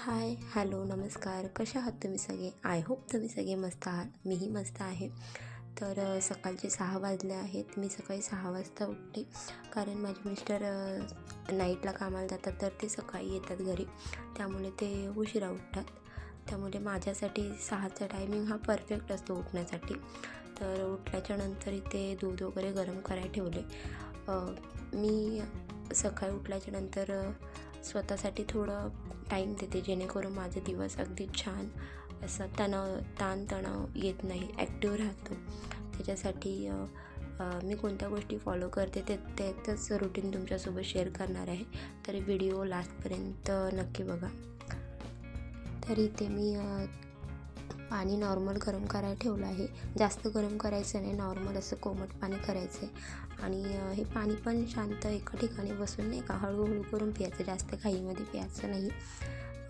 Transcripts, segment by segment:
Hi hello नमस्कार. कशा आहात तुम्ही सगळे? आय होप तुम्ही सगळे मस्त आहात. मीही मस्त आहे. तर सकाळचे सहा वाजले आहेत. मी सकाळी सहा वाजता उठते. कारण माझे मिस्टर नाईटला कामाला जातात तर ते सकाळी येतात घरी. त्यामुळे ते उशिरा उठतात. त्यामुळे माझ्यासाठी सहाचा टायमिंग हा परफेक्ट असतो उठण्यासाठी. तर उठल्याच्या नंतर इथे दूध वगैरे गरम करायला ठेवले. मी सकाळी उठल्याच्या नंतर स्वतःसाठी थोडं टाईम देते जेणेकरून माझे दिवस अगदी छान असा तणाव ताणतणाव येत नाही ॲक्टिव्ह राहतो. त्याच्यासाठी मी कोणत्या गोष्टी फॉलो करते ते त्याचंच रुटीन तुमच्यासोबत शेअर करणार आहे. तर व्हिडिओ लास्टपर्यंत नक्की बघा. तर इथे मी पाणी नॉर्मल गरम करायला ठेवलं आहे. जास्त गरम करायचं नाही नॉर्मल असं कोमट पाणी करायचं आहे आणि हे पाणी पण शांत एका ठिकाणी बसून नाही का हळूहळू करून प्यायचं जास्त घाईमध्ये प्यायचं नाही.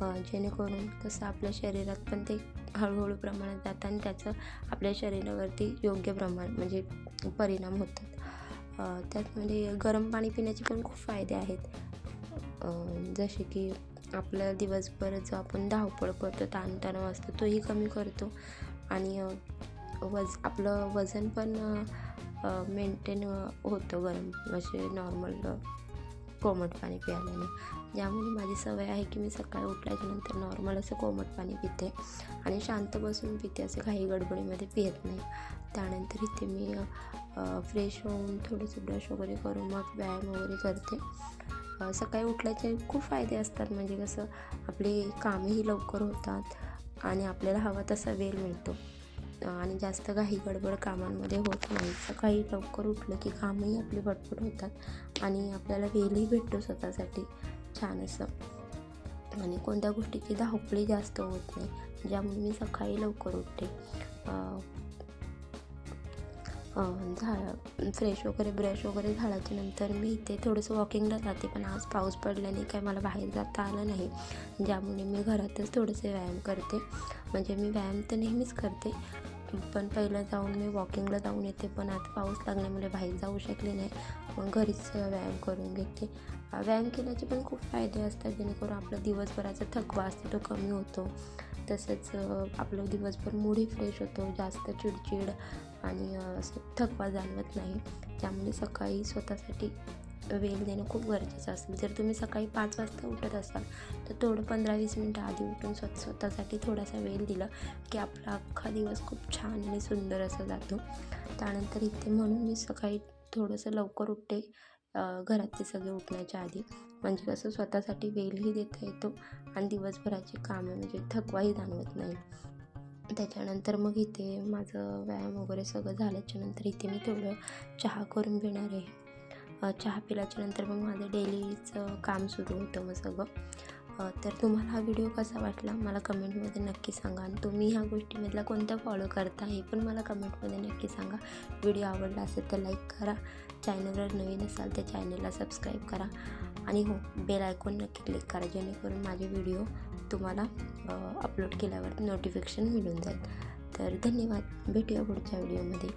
जेणेकरून कसं आपल्या शरीरात पण ते हळूहळू प्रमाणात जातं आणि त्याचं आपल्या शरीरावरती योग्य प्रमाण म्हणजे परिणाम होतात. त्यात म्हणजे गरम पाणी पिण्याचे पण खूप फायदे आहेत. जसे की आपलं दिवसभर जो आपण धावपळ करतो ताणतणाव असतो तोही कमी करतो. आणि वज आपलं वजन पण मेंटेन होतं गरम असे नॉर्मल कोमट पाणी प्यायल्याने ज्यामुळे माझी सवय आहे की मी सकाळी उठल्याच्यानंतर नॉर्मल असं कोमट पाणी पिते आणि शांत बसून पिते असं काही गडबडीमध्ये पित नाही. त्यानंतर इथे मी फ्रेश होऊन थोडंसं ब्रश वगैरे करून मग व्यायाम वगैरे करते. सकाळी उठल्याचे खूप फायदे असतात. म्हणजे कसं आपली कामेही लवकर होतात आणि आपल्याला हवा तसा वेळ मिळतो. आणि जास्त घाई गडबड कामांमध्ये होत नाही. सकाळी लवकर उठलं की कामही आपली पटपट होतात आणि आपल्याला वेळही भेटतो स्वतःसाठी छान असं आणि कोणत्या गोष्टीची धावपळी जास्त होत नाही. ज्यामुळे मी सकाळी लवकर उठते. झाडं झा फ्रेश वगैरे ब्रश वगैरे झाल्याच्यानंतर मी इथे थोडंसं वॉकिंगला जाते पण आज पाऊस पडल्याने काय मला बाहेर जाता आलं नाही. ज्यामुळे मी घरातच थोडंसं व्यायाम करते. म्हणजे मी व्यायाम तर नेहमीच करते पण पहिलं जाऊन मी वॉकिंगला जाऊन येते पण आता पाऊस लागल्यामुळे बाहेर जाऊ शकले नाही. मग घरीच व्यायाम करून घेते. व्यायाम केल्याचे पण खूप फायदे असतात जेणेकरून आपला दिवसभराचा थकवा असतो तो कमी होतो. तसंच आपलं दिवसभर मूडही फ्रेश होतो जास्त चिडचिड आणि असं थकवा जाणवत नाही. त्यामुळे सकाळी स्वतःसाठी वेळ देणं खूप गरजेचं असेल जर तुम्ही सकाळी पाच वाजता उठत असाल तर थोडं पंधरा वीस मिनटं आधी उठून स्व स्वतःसाठी थोडासा वेळ दिला की आपला अख्खा दिवस खूप छान आणि सुंदर असा जातो. त्यानंतर इथे म्हणून मी सकाळी थोडंसं लवकर उठते. घरातले सगळे उठण्याच्या आधी. म्हणजे कसं स्वतःसाठी वेळही देता येतो आणि दिवसभराची कामं म्हणजे थकवाही जाणवत नाही. त्याच्यानंतर मग इथे माझं व्यायाम वगैरे सगळं झाल्याच्यानंतर इथे मी थोडं चहा करून पिणार आहे. चहा पिल्याच्या नंतर मग माझं डेलीचं काम सुरू होतं मग सगळं. तर तुम्हाला हा व्हिडिओ कसा वाटला मला कमेंटमध्ये नक्की सांगा. आणि तुम्ही ह्या गोष्टीमधला कोणत्या फॉलो करता हे पण मला कमेंटमध्ये नक्की सांगा. व्हिडिओ आवडला असेल तर लाईक करा. चॅनलवर नवीन असाल तर चॅनलला सबस्क्राईब करा. आणि हो बेल आयकॉन नक्की क्लिक करा जेणेकरून माझे व्हिडिओ तुम्हाला अपलोड केल्यावर नोटिफिकेशन मिळून जाईल. तर धन्यवाद. भेटूया पुढच्या व्हिडिओमध्ये